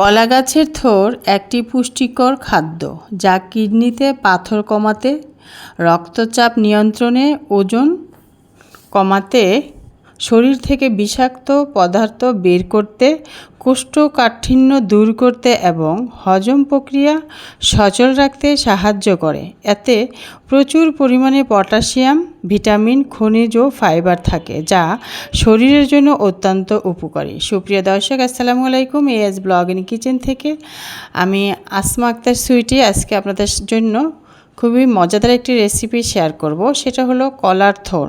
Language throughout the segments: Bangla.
কলা গাছের থোর একটি পুষ্টিকর খাদ্য যা কিডনিতে পাথর কমাতে রক্তচাপ নিয়ন্ত্রণে ওজন কমাতে শরীর থেকে বিষাক্ত পদার্থ বের করতে, কোষ্ঠকাঠিন্য দূর করতে এবং হজম প্রক্রিয়া সচল রাখতে সাহায্য করে। এতে প্রচুর পরিমাণে পটাশিয়াম, ভিটামিন, খনিজ ও ফাইবার থাকে, যা শরীরের জন্য অত্যন্ত উপকারী। সুপ্রিয় দর্শক, আসসালামু আলাইকুম। এএস ব্লগ ইন কিচেন থেকে আমি আসমা আক্তার সুইটি। আজকে আপনাদের জন্য খুবই মজাদার একটি রেসিপি শেয়ার করব। সেটা হলো কলার থোর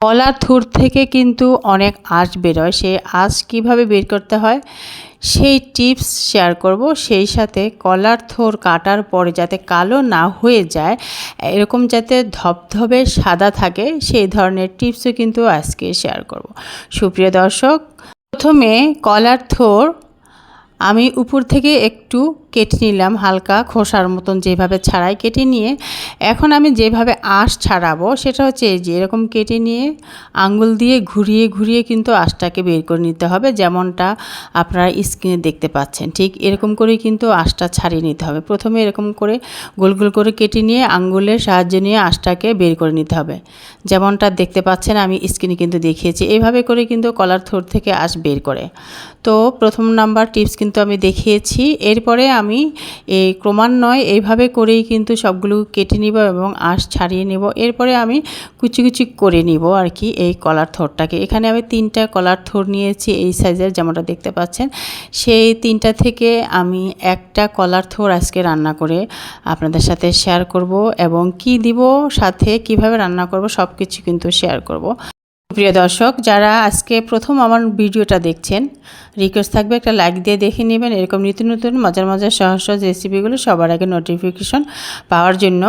কলার থুর থেকে কিন্তু অনেক আঁশ বেরোয়। সেই আঁশ কীভাবে বের করতে হয়, সেই টিপস শেয়ার করব। সেই সাথে কলার থোর কাটার পরে যাতে কালো না হয়ে যায়, এরকম যাতে ধবধবে সাদা থাকে, সেই ধরনের টিপসও কিন্তু আজকে শেয়ার করব। সুপ্রিয় দর্শক, প্রথমে কলার থোর আমি উপর থেকে একটু কেটে নিলাম হালকা খোসার মতন যেভাবে ছাড়াই কেটে নিয়ে। এখন আমি যেভাবে আঁশ ছাড়াবো সেটা হচ্ছে এই যে এরকম কেটে নিয়ে আঙ্গুল দিয়ে ঘুরিয়ে ঘুরিয়ে কিন্তু আঁশটাকে বের করে নিতে হবে যেমনটা আপনারা স্ক্রিনে দেখতে পাচ্ছেন। ঠিক এরকম করেই কিন্তু আঁশটা ছাড়িয়ে নিতে হবে। প্রথমে এরকম করে গোল গোল করে কেটে নিয়ে আঙ্গুলের সাহায্য নিয়ে আঁশটাকে বের করে নিতে হবে। যেমনটা দেখতে পাচ্ছেন আমি স্ক্রিনে কিন্তু দেখিয়েছি। এইভাবে করে কিন্তু কলার থোর থেকে আঁশ বের করে। তো প্রথম নাম্বার টিপস কিন্তু আমি দেখিয়েছি। এরপরে আমি, এই ক্রমান্বয়ে এইভাবে করেই কিন্তু সবগুলো কেটে নিব এবং আঁশ ছাড়িয়ে নেব। এরপরে আমি কুচি কুচি করে নিব আর কি এই কলার থোরটাকে। এখানে আমি তিনটা কলার থোর নিয়েছি এই সাইজের, যেমনটা দেখতে পাচ্ছেন। সেই তিনটা থেকে আমি একটা কলার থোর আজকে রান্না করে আপনাদের সাথে শেয়ার করব এবং কি দিব, সাথে কীভাবে রান্না করব সব কিছু কিন্তু শেয়ার করব। প্রিয় দর্শক, যারা আজকে প্রথম আমার ভিডিওটা দেখছেন রিকোয়েস্ট থাকবে, একটা লাইক দিয়ে দেখে নেবেন। এরকম নিত্য নতুন, মজার মজার, সহজ সহজ রেসিপিগুলো সবার আগে নোটিফিকেশন পাওয়ার জন্য।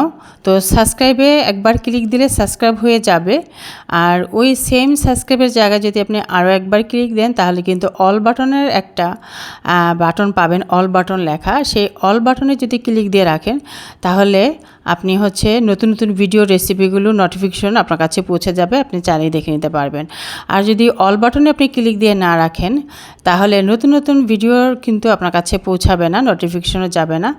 তো সাবস্ক্রাইবে একবার ক্লিক দিলে সাবস্ক্রাইব হয়ে যাবে। আর ওই সেম সাবস্ক্রাইবের জায়গায় যদি আপনি আরও একবার ক্লিক দেন, তাহলে কিন্তু অল বাটনের একটা বাটন পাবেন অল বাটন লেখা। সেই অল বাটনে যদি ক্লিক দিয়ে রাখেন, তাহলে আপনি হচ্ছে নতুন নতুন ভিডিও রেসিপিগুলো নোটিফিকেশন আপনার কাছে পৌঁছে যাবে, আপনি চালিয়ে দেখে নিতে পারবেন। আর যদি অল বাটনে আপনি ক্লিক দিয়ে না রাখেন তাহলে নতুন নতুন ভিডিওর কিন্তু আপনার কাছে পৌঁছাবে না নোটিফিকেশনও যাবে না,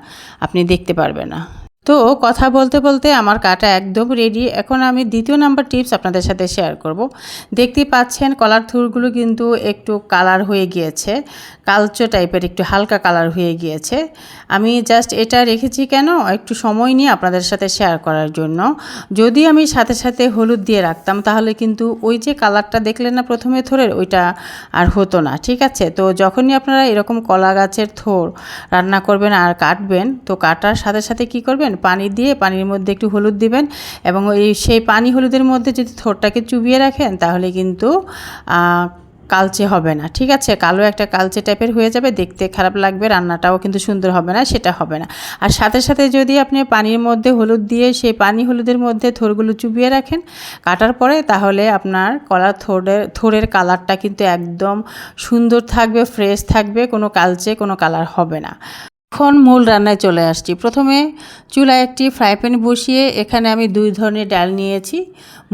আপনি দেখতে পারবে না। তো কথা বলতে বলতে আমার কাটা একদম রেডি এখন আমি দ্বিতীয় নাম্বার টিপস আপনাদের সাথে শেয়ার করব। দেখতে পাচ্ছেন কলার থুরগুলো কিন্তু একটু কালার হয়ে গিয়েছে, কালচো টাইপের একটু হালকা কালার হয়ে গিয়েছে। আমি জাস্ট এটা রেখেছি কেন? একটু সময় নিয়ে আপনাদের সাথে শেয়ার করার জন্য। যদি আমি সাথে সাথে হলুদ দিয়ে রাখতাম তাহলে কিন্তু ওই যে কালারটা দেখলেন না প্রথমে থোরের, ওইটা আর হতো না, ঠিক আছে? তো যখনই আপনারা এরকম কলা গাছের থোর রান্না করবেন আর কাটবেন, তো কাটার সাথে সাথে কি করবেন? পানি দিয়ে পানির মধ্যে একটু হলুদ দিবেন এবং ওই সেই পানি হলুদের মধ্যে যদি থোরটাকে চুবিয়ে রাখেন তাহলে কিন্তু কালচে হবে না। ঠিক আছে? কালো একটা কালচে টাইপের হয়ে যাবে, দেখতে খারাপ লাগবে, রান্নাটাও কিন্তু সুন্দর হবে না, সেটা হবে না। আর সাথে সাথে যদি আপনি পানির মধ্যে হলুদ দিয়ে সেই পানি হলুদের মধ্যে থোরগুলো চুবিয়ে রাখেন, কাটার পরে তাহলে আপনার কলার থোরের থোরের কালারটা কিন্তু একদম সুন্দর থাকবে, ফ্রেশ থাকবে, কোনো কালচে, কোনো কালার হবে না। এখন মূল রান্নায় চলে আসছি। প্রথমে চুলায় একটি ফ্রাই প্যান বসিয়ে এখানে আমি দুই ধরনের ডাল নিয়েছি।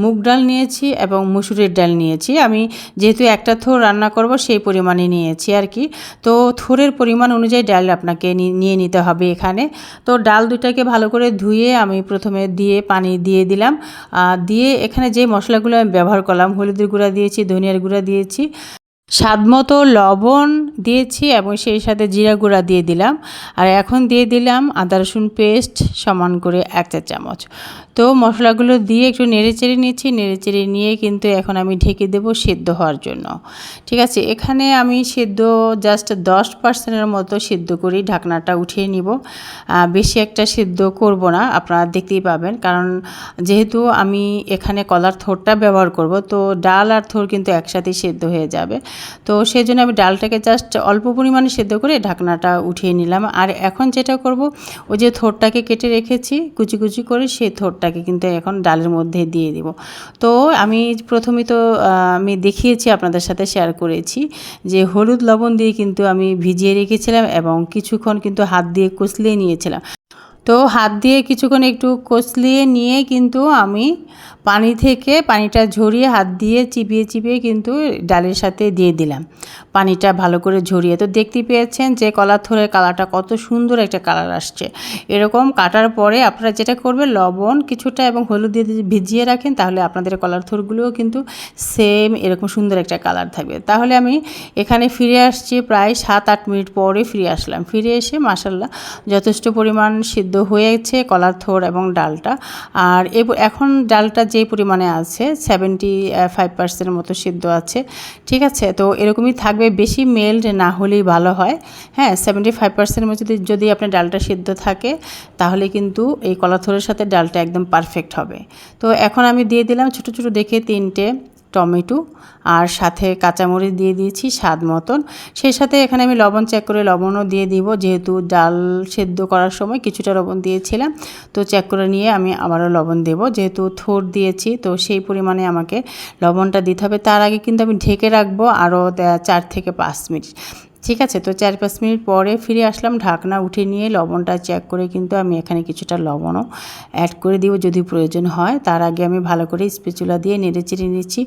মুগ ডাল নিয়েছি এবং মুসুরের ডাল নিয়েছি। আমি যেহেতু একটা থোর রান্না করব, সেই পরিমাণে নিয়েছি আর কি। তো থোরের পরিমাণ অনুযায়ী ডাল আপনাকে নিয়ে নিতে হবে এখানে। তো ডাল দুটাকে ভালো করে ধুয়ে আমি প্রথমে দিয়ে পানি দিয়ে দিলাম। দিয়ে এখানে যে মশলাগুলো আমি ব্যবহার করলাম, হলুদের গুঁড়া দিয়েছি, ধনিয়ার গুঁড়া দিয়েছি স্বাদমতো লবণ দিয়েছি এবং সেই সাথে জিরা গুঁড়া দিয়ে দিলাম। আর এখন দিয়ে দিলাম আদা রসুন পেস্ট সমান করে এক চা চামচ তো মশলাগুলো দিয়ে একটু নেড়ে চেড়ে নিচ্ছি। নেড়ে চেড়ে নিয়ে কিন্তু এখন আমি ঢেকে দেব সেদ্ধ হওয়ার জন্য। ঠিক আছে, এখানে আমি সেদ্ধ জাস্ট দশ পার্সেন্টের মতো সেদ্ধ করি ঢাকনাটা উঠিয়ে নিব। বেশি একটা সেদ্ধ করব না, আপনারা দেখতেই পাবেন। কারণ যেহেতু আমি এখানে কলার থোরটা ব্যবহার করব, তো ডাল আর থোর কিন্তু একসাথেই সেদ্ধ হয়ে যাবে। তো সেই জন্য আমি ডালটাকে জাস্ট অল্প পরিমাণে সেদ্ধ করে ঢাকনাটা উঠিয়ে নিলাম। আর এখন যেটা করব, ওই যে থোরটাকে কেটে রেখেছি, কুচি কুচি করে সেই থোরটাকে কিন্তু এখন ডালের মধ্যে দিয়ে দিব। তো আমি প্রথমে তো আমি দেখিয়েছি, আপনাদের সাথে শেয়ার করেছি যে হলুদ লবণ দিয়ে কিন্তু আমি ভিজিয়ে রেখেছিলাম এবং কিছুক্ষণ কিন্তু হাত দিয়ে কুচলিয়ে নিয়েছিলাম। তো হাত দিয়ে কিছুক্ষণ একটু কচলিয়ে নিয়ে কিন্তু আমি পানি থেকে পানিটা ঝরিয়ে হাত দিয়ে চিপিয়ে চিপিয়ে কিন্তু ডালের সাথে দিয়ে দিলাম। পানিটা ভালো করে ঝরিয়ে। তো দেখতে পেয়েছেন যে কলার থোরের কালারটা কত সুন্দর একটা কালার আসছে। এরকম কাটার পরে আপনারা যেটা করবেন, লবণ কিছুটা এবং হলুদ দিয়ে ভিজিয়ে রাখেন, তাহলে আপনাদের কলার থোরগুলোও কিন্তু সেম এরকম সুন্দর একটা কালার থাকবে। তাহলে আমি এখানে ফিরে আসছি প্রায় সাত আট মিনিট পরে ফিরে আসলাম। ফিরে এসে মাসাল্লাহ যথেষ্ট পরিমাণ সিদ্ধ হয়েছে কলার থোর এবং ডালটা। আর এখন ডালটা যে পরিমাণে আছে সেভেন্টি ফাইভ পার্সেন্টের মতো সিদ্ধ আছে। ঠিক আছে? তো এরকমই থাকবে, বেশি মেল্ট না হলেই ভালো হয়। হ্যাঁ সেভেন্টি ফাইভ পার্সেন্টের মধ্যে যদি আপনার ডালটা সিদ্ধ থাকে, তাহলে কিন্তু এই কলাথরের সাথে ডালটা একদম পারফেক্ট হবে। তো এখন আমি দিয়ে দিলাম ছোটো ছোটো দেখে তিনটে। টমেটো আর সাথে কাঁচামরিচ দিয়ে দিয়েছি স্বাদ মতন। সেই সাথে এখানে আমি লবণ চেক করে লবণও দিয়ে দিব, যেহেতু ডাল সেদ্ধ করার সময় কিছুটা লবণ দিয়েছিলাম। তো চেক করে নিয়ে আমি আবারও লবণ দেব, যেহেতু থোর দিয়েছি, তো সেই পরিমাণে আমাকে লবণটা দিতে হবে। তার আগে কিন্তু আমি ঢেকে রাখব আরও চার থেকে পাঁচ মিনিট। ঠিক আছে, তো চার পাঁচ মিনিট পরে ফিরে আসলাম, ঢাকনা উঠে নিয়ে লবণটা চেক করে কিন্তু আমি এখানে কিছুটা লবণও অ্যাড করে দিব যদি প্রয়োজন হয়। তার আগে আমি ভালো করে স্পেচুলা দিয়ে নেড়ে চেড়ে নিচ্ছি।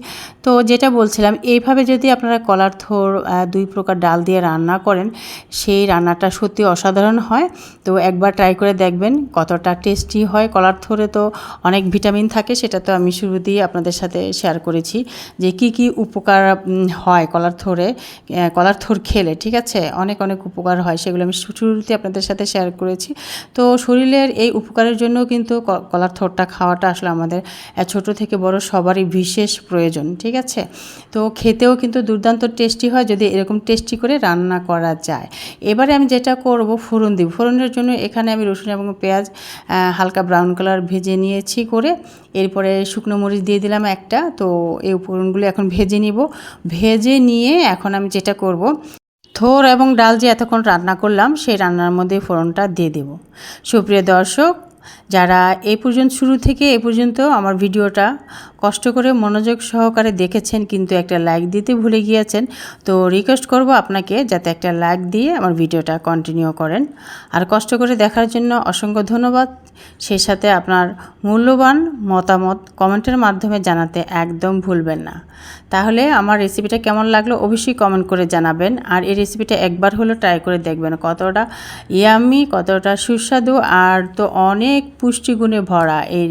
তো যেটা বলছিলাম, এইভাবে যদি আপনারা কলার থোর দুই প্রকার ডাল দিয়ে রান্না করেন, সেই রান্নাটা সত্যি অসাধারণ হয়। তো একবার ট্রাই করে দেখবেন, কতটা টেস্টি হয় কলার থোরে। তো অনেক ভিটামিন থাকে, সেটা তো আমি শুরু শুরুতেই আপনাদের সাথে শেয়ার করেছি যে কি কি উপকার হয় কলার থোরে কলার থোর খেলে ঠিক আছে? অনেক অনেক উপকার হয়। সেগুলো আমি শুরুতে আপনাদের সাথে শেয়ার করেছি। তো শরীরের এই উপকারের জন্য কিন্তু কলার থোরটা খাওয়াটা আসলে আমাদের ছোট থেকে বড় সবারই বিশেষ প্রয়োজন, ঠিক আছে? তো খেতেও কিন্তু দুর্দান্ত টেস্টি হয় যদি এরকম টেস্টি করে রান্না করা যায়। এবারে আমি যেটা করব, ফোড়ন দিব। ফোড়নের জন্য এখানে আমি রসুন এবং পেঁয়াজ হালকা ব্রাউন কালার ভেজে নিয়েছি করে, এরপরে শুকনো মরিচ দিয়ে দিলাম একটা। তো এই ফোড়নগুলো এখন ভেজে নিব। ভেজে নিয়ে এখন আমি যেটা করব থোর এবং ডাল যে এতক্ষণ রান্না করলাম, সেই রান্নার মধ্যে ফোড়নটা দিয়ে দেব। সুপ্রিয় দর্শক, যারা এ পর্যন্ত, শুরু থেকে এ পর্যন্ত আমার ভিডিওটা কষ্ট করে মনোযোগ সহকারে দেখেছেন, কিন্তু একটা লাইক দিতে ভুলে গিয়েছেন। তো রিকোয়েস্ট করব আপনাকে যাতে একটা লাইক দিয়ে আমার ভিডিওটা কন্টিনিউ করেন। আর কষ্ট করে দেখার জন্য অসংখ্য ধন্যবাদ। সেই সাথে আপনার মূল্যবান মতামত কমেন্টের মাধ্যমে জানাতে একদম ভুলবেন না। তাহলে আমার রেসিপিটা কেমন লাগল অবশ্যই কমেন্ট করে জানাবেন। আর এই রেসিপিটা একবার হলো ট্রাই করে দেখবেন কতটা ইয়ামি কতটা সুস্বাদু, আর তো অনেক পুষ্টিগুণে ভরা এই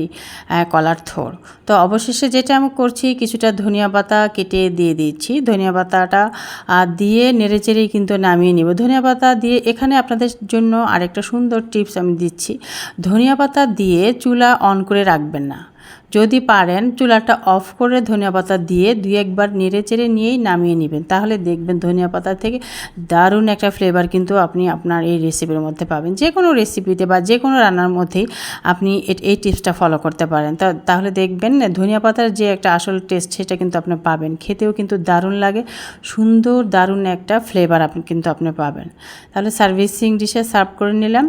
কলার থোর। তো অবশেষে যেটা আমি করছি, কিছুটা ধনিয়া পাতা কেটে দিয়ে দিচ্ছি। ধনিয়া পাতাটা দিয়ে নেড়ে চেড়েই কিন্তু নামিয়ে নিব। ধনিয়া পাতা দিয়ে এখানে আপনাদের জন্য আরেকটা সুন্দর টিপস আমি দিচ্ছি। ধনিয়া পাতা দিয়ে চুলা অন করে রাখবেন না। যদি পারেন, চুলাটা অফ করে ধনিয়া পাতা দিয়ে দুই একবার নেড়ে চেড়ে নিয়েই নামিয়ে নেবেন। তাহলে দেখবেন ধনিয়া পাতা থেকে দারুণ একটা ফ্লেভার কিন্তু আপনি আপনার এই রেসিপির মধ্যে পাবেন। যে কোনো রেসিপিতে বা যে কোনো রান্নার মধ্যেই আপনি এই টিপসটা ফলো করতে পারেন। তাহলে দেখবেন ধনিয়া পাতার যে একটা আসল টেস্ট সেটা কিন্তু আপনি পাবেন। খেতেও কিন্তু দারুণ লাগে, সুন্দর দারুণ একটা ফ্লেভার আপনি কিন্তু আপনি পাবেন। তাহলে সার্ভিসিং ডিশে সার্ভ করে নিলাম।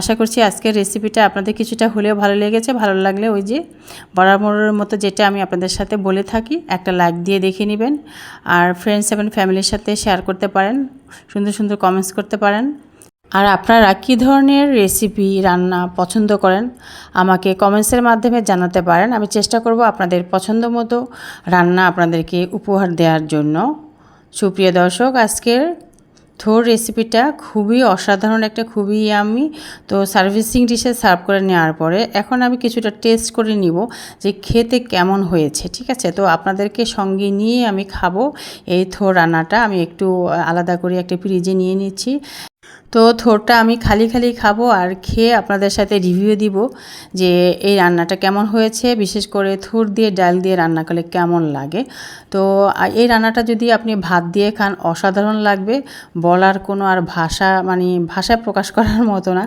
আশা করছি আজকের রেসিপিটা আপনাদের কিছুটা হলেও ভালো লেগেছে। ভালো লাগলে ওই যে বরাবরের মতো যেটা আমি আপনাদের সাথে বলে থাকি, একটা লাইক দিয়ে দেখে নেবেন আর ফ্রেন্ডস এবং ফ্যামিলির সাথে শেয়ার করতে পারেন, সুন্দর সুন্দর কমেন্টস করতে পারেন। আর আপনারা কী ধরনের রেসিপি রান্না পছন্দ করেন, আমাকে কমেন্টসের মাধ্যমে জানাতে পারেন। আমি চেষ্টা করব আপনাদের পছন্দ মতো রান্না আপনাদেরকে উপহার দেওয়ার জন্য। সুপ্রিয় দর্শক, আজকের থোর রেসিপিটা খুবই অসাধারণ একটা, খুবই আমি তো সার্ভিসিং ডিশে সার্ভ করে নেওয়ার পরে এখন আমি কিছুটা টেস্ট করে নিব যে খেতে কেমন হয়েছে, ঠিক আছে? তো আপনাদেরকে সঙ্গে নিয়ে আমি খাব। এই থোর রান্নাটা আমি একটু আলাদা করে একটা ফ্রিজে নিয়ে নিচ্ছি। তো থোরটা আমি খালি খালি খাব আর খেয়ে আপনাদের সাথে রিভিউ দিব যে এই রান্নাটা কেমন হয়েছে, বিশেষ করে থোর দিয়ে ডাল দিয়ে রান্না করলে কেমন লাগে। তো এই রান্নাটা যদি আপনি ভাত দিয়ে খান অসাধারণ লাগবে। বলার কোনো আর ভাষা মানে ভাষা প্রকাশ করার মতো না।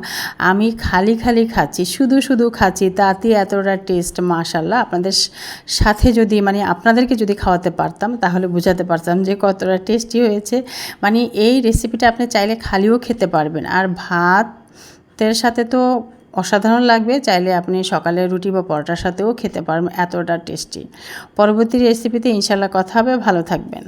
আমি খালি খালি খাচ্ছি, শুধু শুধু খাচ্ছি, তাতে এতটা টেস্ট মাশাল্লাহ আপনাদের সাথে যদি মানে আপনাদেরকে যদি খাওয়াতে পারতাম, তাহলে বোঝাতে পারতাম যে কতটা টেস্টি হয়েছে। মানে এই রেসিপিটা আপনি চাইলে খালিও খেতে পারবেন। আর ভাতের সাথে তো অসাধারণ লাগবে, চাইলে আপনি সকালে রুটি বা পরোটার সাথেও খেতে পারবেন, এতটা টেস্টি। পরবর্তী রেসিপিতে ইনশাল্লাহ কথা হবে, ভালো থাকবেন।